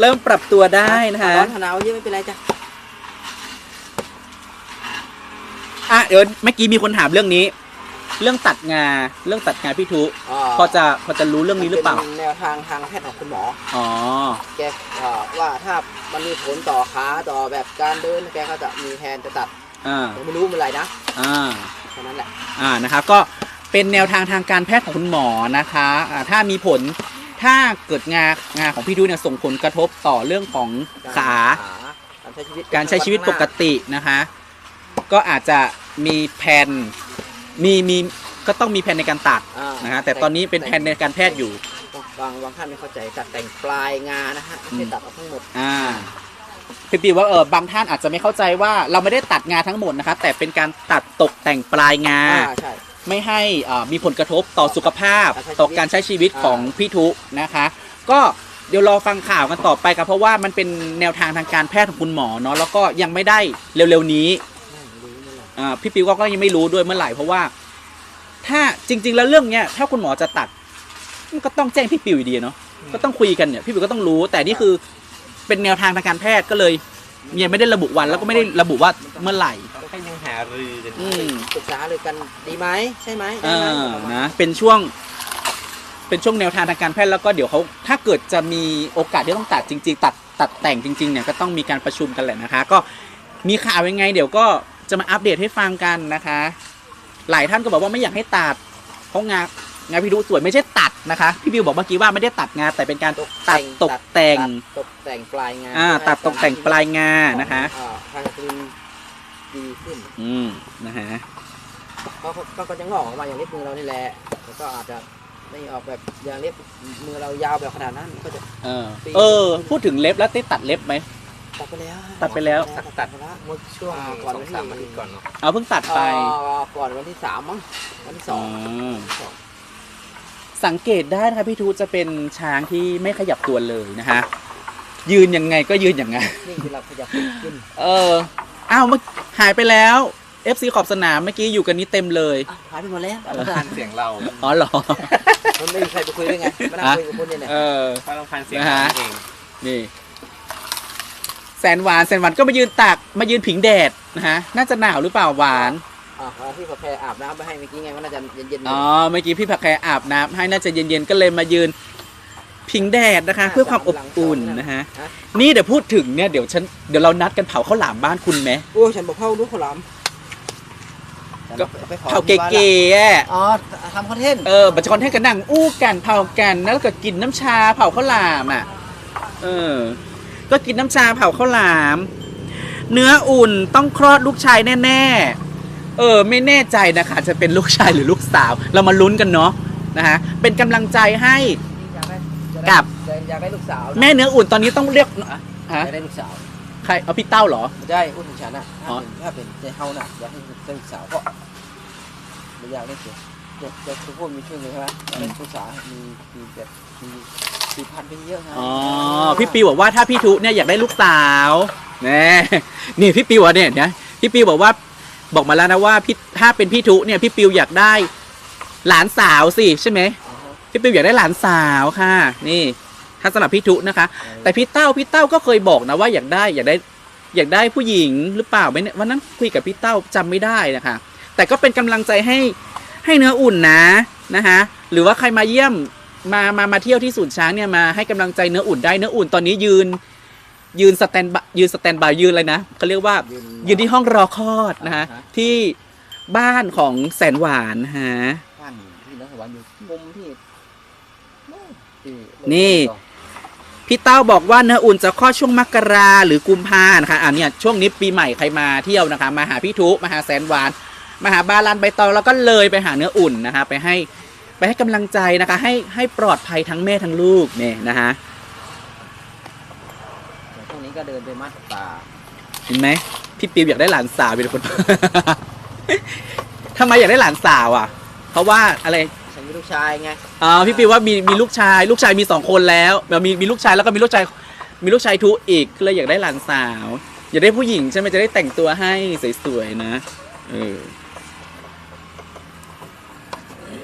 เริ่มปรับตัวได้นะคะร้อนหนาวเยอะไม่เป็นไรจ้ะอะเดี๋ยวเมื่อกี้มีคนถามเรื่องนี้ เรื่องตัดงาเรื่องตัดงาพี่ทุพอจะพอจะรู้เรื่องนี้หรือเปล่านแนวทางทางแพทย์ของคุณหมออ๋อแกเอ่อว่าถ้ามันมีผลต่อขาต่อแบบการเดินแกก็จะมีแทนจะตัดอ่าแต่ไม่รู้เมื่อไหร่นะอ่าแค่นั้นแหละอ่านะคะก็เป็นแนวทางทางการแพทย์ของคุณหมอนะคะอ่าถ้ามีผล ถ้าเกิดงางาของพี่ทุเนี่ยส่งผลกระทบต่อเรื่องของขา การใช้ชีวิตการใช้ชีวิตปกตินะคะ ก็อาจจะมีแผนมีมีก็ต้องมีแผนในการตัดอ่านะฮะแต่ตอนนี้เป็นแผนในการแพทย์อยู่บางบางท่านไม่เข้าใจตัดแต่งปลายงานะฮะไม่ใช่ตัดเอาทั้งหมดอ่าพี่ปีว่าเออบางท่านอาจจะไม่เข้าใจว่าเราไม่ได้ตัดงาทั้งหมดนะคะแต่เป็นการตัดตกแต่งปลายงา อ่าใช่ ไม่ให้อ่ามีผลกระทบต่อสุขภาพการใช้ชีวิตต่อการใช้ชีวิตของพี่ทุนะคะ ก็เดี๋ยวรอฟังข่าวกันต่อไปครับเพราะว่ามันเป็นแนวทางทางการแพทย์ของคุณหมอเนาะแล้วก็ยังไม่ได้เร็วๆนี้ไม่รู้เมื่อไหร่อ่าพี่ปิวก็ยังไม่รู้ด้วยเมื่อไหร่เพราะว่า ถ้าจริง ๆ แล้วเรื่องเนี้ยถ้าคุณหมอจะตัดมันก็ต้องแจ้งพี่ปิวอยู่ดีเนาะก็ต้องคุยกันเนี่ยพี่ปิวก็ต้องรู้ แต่นี่คือเป็นแนวทางทางการแพทย์ก็เลย ยังไม่ได้ระบุวันแล้วก็ไม่ได้ระบุว่าเมื่อไหร่ก็แค่ยังหารือกันอืมปรึกษาเลยกันดีไหมใช่ไหมเอได้ไหมอประมาณนะ เป็นช่วง เป็นช่วงแนวทางทางการแพทย์แล้วก็เดี๋ยวเขาถ้าเกิดจะมีโอกาสที่ต้องตัดจริง ๆ ตัดตัดแต่งจริงๆเนี่ยก็ต้องมีการประชุมกันแหละนะคะ ก็มีข่าวยังไง เดี๋ยวก็จะมาอัปเดตให้ฟังกันนะคะ หลายท่านก็บอกว่าไม่อยากให้ตัดเพราะงา งานพี่ดูสวยไม่ใช่ตัดนะคะ พี่บิวบอกเมื่อกี้ว่าไม่ได้ตัดงาแต่เป็นการตกตัดตกแต่งตกแต่งปลายงาอ่าตัดตกแต่งปลายงานะคะอ่าทางกรีนดีขึ้นอืมนะฮะก็ก็ก็จะงอกออกมาอย่างเล็บมือเรานี่แหละแล้วก็อาจจะไม่ออกแบบอย่างเล็บมือเรายาวแบบขนาดนั้นก็จะเออเออ พูดถึงเล็บแล้วได้ตัดเล็บไหมตัดไปแล้วตัดไปแล้วตัดตัดไปแล้วเมื่อช่วงอ่าสองสามอาทิตย์ก่อนเนาะเอาเพิ่งตัดไปเอ่อก่อนวันที่สามมั้งวันที่สองม สังเกตได้นะคะพี่ทูจะเป็นช้างที่ไม่ขยับตัวเลยนะคะยืนยังไงก็ยืนอย่างนั้นนี่คือเราขยับขึ้นเอออ้าวเมื่อหายไปแล้ว FC ขอบสนามเมื่อกี้อยู่กันนี้เต็มเลยอะหายไปหมดแล้วอาจารย์เสียงเราอ๋อเหรอมันไม่มีใครไปคุยด้วยไงมานั่งคุยกับคนเนี่ยเนี่ยเออถ้าเราพันเสียงนะฮะเองนี่แสนหวานแสนหวานก็มายืนตากมายืนผิงแดดนะฮะน่าจะหนาวหรือเปล่าหวาน อ่าเอาที่กาแฟอาบน้ำไปให้เมื่อกี้ไงว่าน่าจะเย็นๆอ๋อเมื่อกี้พี่ผักแคร์อาบน้ำให้น่าจะเย็นๆก็เลยมายืนผิงแดดนะคะ เพื่อความอบอุ่นนะฮะฮะนี่เดี๋ยวพูดถึงเนี่ยเดี๋ยวฉันเดี๋ยวเรานัดกันเผาข้าวหลามบ้านคุณไหมโอ้ยฉันบอกเข้าลูกขาวหลามก็ไปขอเผาเก๋ๆอะอ๋อทำคอนเทนต์เออบัจจคอนเทนต์กันนั่งอู้กันเผากันแล้วก็กินน้ำชาเผาข้าวหลามอะเออ ก็กินน้ำชาเผาข้าวหลาม เนื้ออุ่นต้องคลอดลูกชายแน่ ๆ เออไม่แน่ใจนะคะจะเป็นลูกชายหรือลูกสาว เรามาลุ้นกันเนาะนะฮะเป็นกำลังใจให้ อยากได้กับ อยากได้ลูกสาวแม่เนื้ออุ่นตอนนี้ต้องเรียกอฮะยากได้ลูกสาวใครเอาพี่เต้าเหรอไม่ได้พูดถึงฉันอะอ๋อถ้าเป็นถ้าเป็นในเฮาน่ะอยากให้ได้ลูกสาวเพราะไม่อยากได้เสียเด็กเด็กทุกคนมีชื่อเลยใช่ไหมอยากได้ลูกสาวมีมีแบบมีมีพันธุ์ไปเยอะนะอ๋อพี่ปีบอกว่าถ้าพี่ทุเนี่ยอยากได้ลูกสาวแน่นี่พี่ปิวอะเนี่ยเนี่ยพี่ปิวบอกว่า บอกมาแล้วนะว่าพี่ถ้าเป็นพี่ทุเนี่ยพี่ปิวอยากได้หลานสาวสิใช่ไหมพี่ปิวอยากได้หลานสาวค่ะ นี่ถ้าสำหรับพี่ทุนะคะ แต่พี่เต้าพี่เต้าก็เคยบอกนะว่าอยากได้อยากได้อยากได้ผู้หญิงหรือเปล่าไม่แน่วันนั้นคุยกับพี่เต้าจำไม่ได้นะคะ แต่ก็เป็นกำลังใจให้ให้เนื้ออุ่นนะนะคะหรือว่าใครมาเยี่ยมมามามาเที่ยวที่ศูนย์ช้างเนี่ยมาให้กำลังใจเนื้ออุ่นได้เนื้ออุ่นตอนนี้ยืน ยืนสแตนบายยืนสแตนบายยืนอะไรนะเขาเรียกว่ายืนที่ห้องรอคลอดนะฮะอ่าฮะ ที่บ้านของแสนหวานนะฮะ บ้านที่นักสวรรค์อยู่มุมที่ที่นี่ พี่เต้าบอกว่าเนื้ออุ่นจะคลอดช่วงมกราหรือกุมภานะคะอ่าเนี่ยช่วงนี้ปีใหม่ใครมาเที่ยวนะคะ มาหาพี่ทุมาหาแสนหวานมาหาบาลานใบตองแล้วก็เลยไปหาเนื้ออุ่นนะคะ ไปให้ไปให้กำลังใจนะคะ ให้ให้ปลอดภัยทั้งแม่ทั้งลูกเนี่ยนะคะพว กนี้ก็เดินไปมัดป่าเห็นไหมพี่ปิวอยากได้หลานสาวเป็นคน ทำไมอยากได้หลานสาวอะ เพราะว่าอะไรฉันมีลูกชายไงอ๋อพี่ปิวว่ามีมีลูกชาย ลูกชายมีสองคนแล้วแบบมีมีลูกชายแล้วก็มีลูกชาย มีลูกชายทุอีกก็เลยอยากได้หลานสาว อยากได้ผู้หญิงใช่ไหมจะได้แต่งตัวให้สวยๆนะเออ